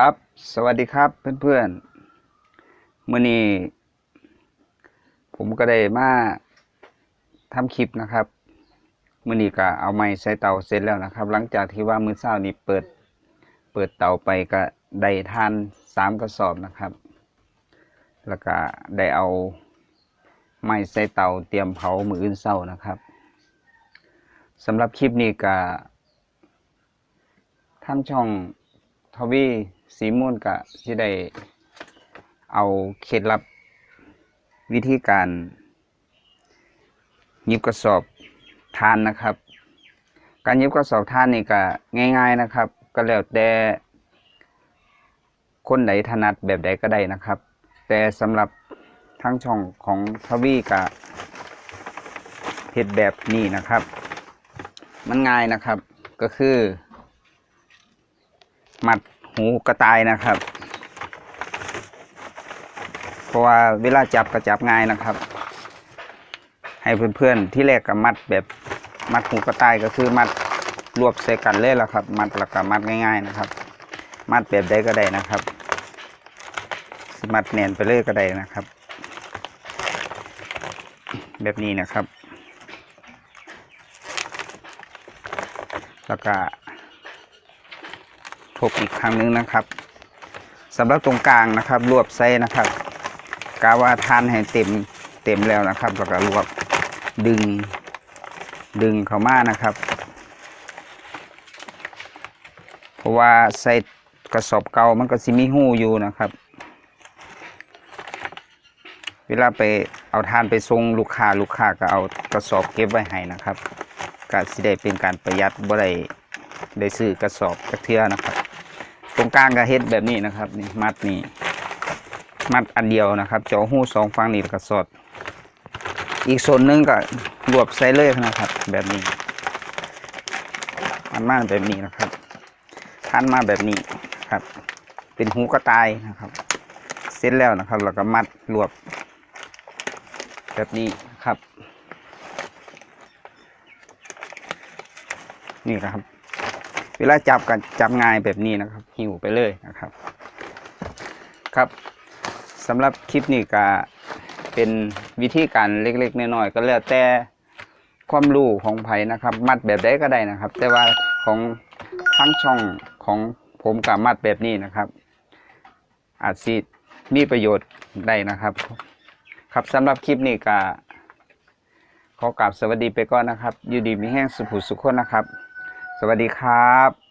ครับ สวัสดีครับเพื่อนๆมื่อนี้ผมก็ได้มาทำคลิปนะครับมื่อนี้ก็เอาไม้ใส่เตาเสร็จแล้วนะครับ หลังจากที่ว่ามือเช้านี้เปิด เปิดเตาไปก็ได้ทานสามกระสอบนะครับ แล้วก็ได้เอาไม้ใส่เตาเตรียมเผามืออื่นเช้านะครับสำหรับคลิปนี้ก็ทางช่องทวี สีมูลกะที่ได้เอาเคล็ดลับวิธีการยิบกระสอบทานนะครับ การยิบกระสอบทานนี่ก็ง่าย ๆนะครับ ก็แล้วแต่คนไหนถนัดแบบใดก็ได้นะครับ แต่สำหรับทั้งช่องของทวีกะเฮ็ดแบบนี้นะครับ มันง่ายนะครับก็คือ มัด หูกระต่ายนะครับ เพราะว่าเวลาจับกระจับง่ายนะครับ ให้เพื่อนๆที่แรกกับมัดแบบมัดหูกระต่ายก็คือมัดรวบใส่กันเลยละครับ มัดแล้วก็มัดง่าย ๆนะครับ มัดแบบใดก็ได้นะครับ มัดแน่นไปเลยก็ได้นะครับ แบบนี้นะครับ แล้วก็ บอีกครั้งหนึงนะครับสำหรับตรงกลางนะครับ รวบไส้นะครับกาว่าทานให้เต็มเต็มแล้วนะครับแล้วก็รวบดึง ดึงเข้ามานะครับ เพราะว่าใส่กระสอบเก่ามันก็สิมีหูอยู่นะครับ เวลาไปเอาทานไปส่งลูกค้าลูกค้าก็เอากระสอบเก็บไว้ให้นะครับก็สิได้เป็นการประหยัดบ่ได้ได้ซื้อกระสอบกระเทือนะครับ ตรงกลางก็เฮ็ดแบบนี้นะครับ นี่มัดนี่มัดอันเดียวนะครับเจาะหูสองฝั่งนี่ก็สอด อีกส่วนหนึงก็รวบใส่เลยนะครับ แบบนี้มันมาแบบนี้นะครับทันมาแบบนี้ครับ เป็นหูกระต่ายนะครับ เสร็จแล้วนะครับแล้วก็มัดรวบ แบบนี้ครับ นี่นะครับ เวลาจับกันจับง่ายแบบนี้นะครับ หิวไปเลยนะครับ ครับสำหรับคลิปนี้ก็เป็นวิธีการเล็กๆน้อยๆก็แล้วแต่ความรู้ของไผนะครับ มัดแบบใดก็ได้นะครับ แต่ว่าของทั้งช่องของผมกับมัดแบบนี้นะครับ อาจสิมีประโยชน์ได้นะครับ ครับสำหรับคลิปนี้ก็ขอกราบสวัสดีไปก่อนนะครับ อยู่ดีมีแห้งสุขสุขคนนะครับ สวัสดีครับ